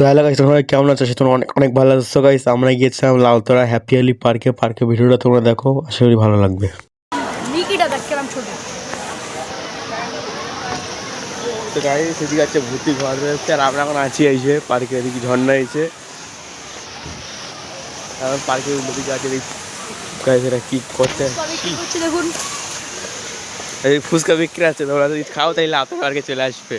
তো hello guys তোমরা কেমন আছো? সে তোমরা অনেক অনেক ভালো আছো। গাইস আমরা গিয়েছিলাম লালতলা হ্যাপি আলি পার্কে পার্কে ভিডিওটা তোমরা দেখো আশা করি ভালো লাগবে। তো গাইস সেদিকে আছে ভূতি ঘর রয়েছে আর আমরা এখন আছি এই যে পার্কে এদিকে ঝর্ণা এসে। আর পার্কের দিকে আছে গাইস এরা কি করতে করছে দেখুন। এই ফুচকা বিক্রি আছে তোমরা যদি খাও তাহলে আপনার পার্কে চলে আসবে।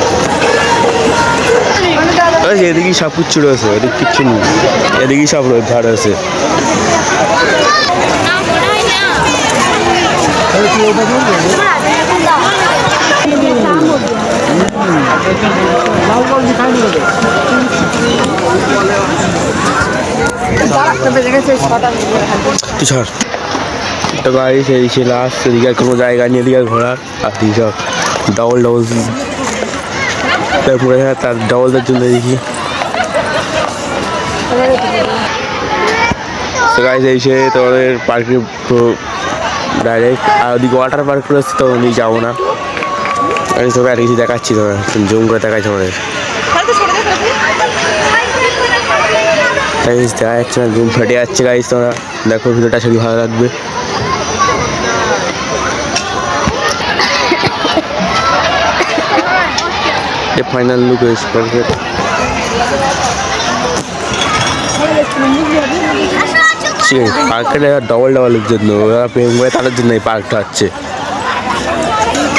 যে এদিকে সব কিচ্ছু রয়েছে ওদিকে কিচ্ছু নেই। এদিকে সব রয়েছে। সেই সে লাস্ট এদিকে আর কোনো জায়গা নেই, এদিকে ঘোরার। আর সব ডবল ডবল তারপরে হ্যাঁ তার ডবলদের জন্য দেখি তো সে তোমাদের পার্কে ডাইরেক্ট আর ওদিকে ওয়াটার পার্ক রয়েছে তো ওদিকে যাব না। আমি তোকে আর কিছু দেখাচ্ছি তোমার জুম করে দেখাচ্ছি আমাদের দেখা যাচ্ছে না ঘুম ফেটে যাচ্ছে গাইস তোমরা। দেখো, ভিডিওটা শুধু ভালো লাগবে। যে ফাইনাল লুক হয়েছে পার্কের পার্কের ডবল ডবল জন্য ওরা প্রেম করে তাদের জন্য এই পার্কটা হচ্ছে।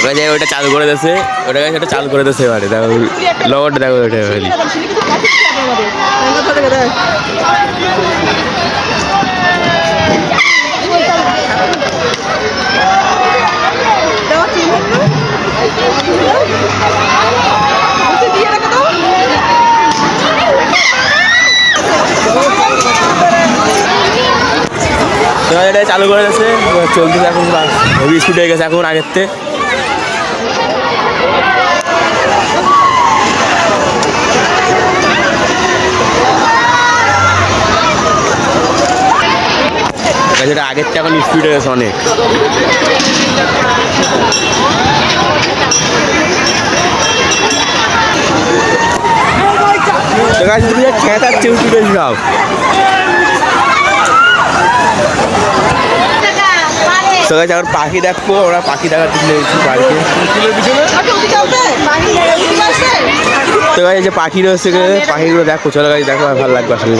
ওরা যে ওটা চালু করে দিয়েছে ওটা গাছ ওটা চালু করে দিয়েছে এবারে দেখো লগরটা দেখো ওটা খালি তো এটা চালু করে দিয়েছে। চলতেছে এখন হেভি স্পিড হয়ে গেছে এখন আগের থেকে। যেটা আগের থেকে এখন স্পিড হয়ে গেছে অনেক। গাছ উঠে তো গাছ এখন পাখি দেখব, ওরা পাখি দেখার জন্য এসেছি পার্কে তো গাছ যে পাখি রয়েছে পাখিগুলো দেখো, চলো গাছ দেখো, আর ভালো লাগবে আসলে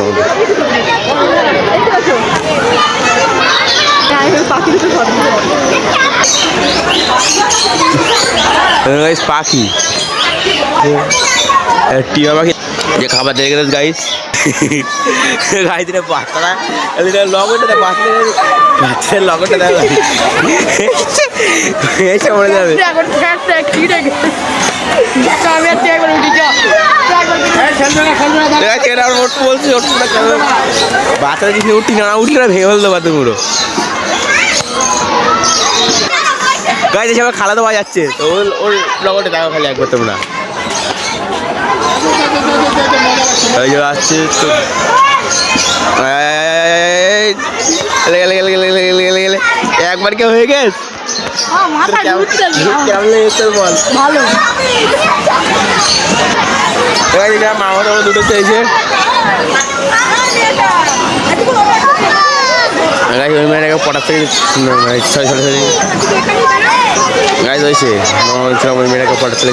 পাখি। টিয়া পাখি যে খাবার দিয়ে গেলেন গাইস গাইস রে বাচ্চারা এটা লগনটা দেয় বাচ্চারা বাচ্চাদের লগনটা দেয় এসে মরে যাবে। বাচ্চারা কিছু উঠি না উঠলে না ভেঙে ফেলতো বাদ পুরো। গাইজ এসে আমার খালা দেওয়া যাচ্ছে তো ওর লগনটা দেখো খালি একবার তোমরা। আছে তো একবার কেউ হয়ে গেছ মামা দুটো চাইছে গাইজ ওই মেয়েটাকে পটার থেকে ছয় সাড়ে হয়েছে মামা ওই মেয়েটাকে পটার থেকে চলে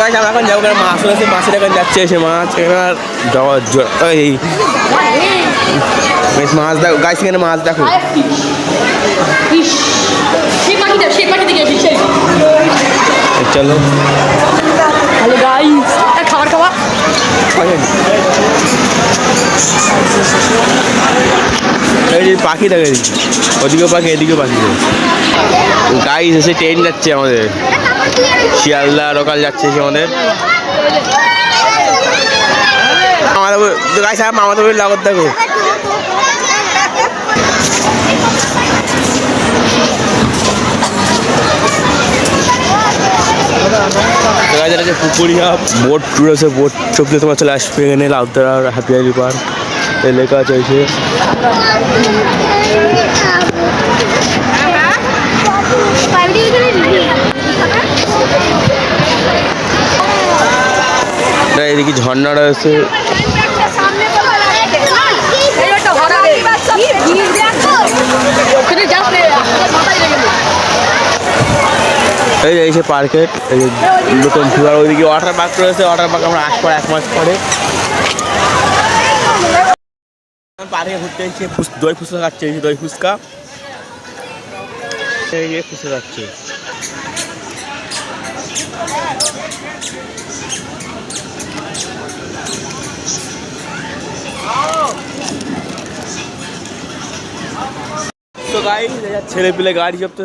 গাছ আমরা এখন যাব কারণ মাছ রয়েছে মাছের এখন যাচ্ছে এসে মাছ এখানে এই। বেশ মাছ দেখো গাছ এখানে মাছ দেখো। চলো। হ্যালো গাইস খাবার খাওয়া। এই যে পাখি দেখে ওদিকেও পাখি এদিকেও পাখি। গাইস এসে ট্রেন যাচ্ছে আমাদের। শিয়ালদা লোকাল যাচ্ছে আমাদের। যে পুকুরিয়া বোট তোমার চলে আসবে এখানে লাউতারা হ্যাপি আলি লেখা আছে এসে না, এদিকে ঝর্ণা রয়েছে। এই যাবে। এই যে এসে পার্কের এই যে নতুন ফিভার ওইদিকে ওয়াটার পার্ক রয়েছে। ওয়াটার পার্ক আমরা আসব এক মাস পরে। পার্কে ঘুরতে এসে ফুস- দই ফুচকা খাচ্ছে এই যে দই ফুচকা এই যে ফুচকা খাচ্ছে। ছেলে গাড়ি চপতে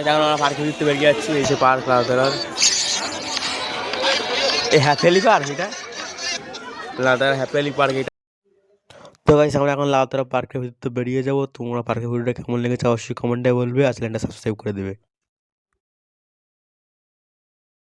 এখানে বেরিয়ে এই পার্ক এই পার্ক এটা? পার্ক তো আমরা এখন পার্কের ভিতরে বেরিয়ে যাব। তোমরা পার্কের ভিডিওটা কেমন লেগেছে অবশ্যই কমেন্টে বলবে আর সাবস্ক্রাইব করে দেবে।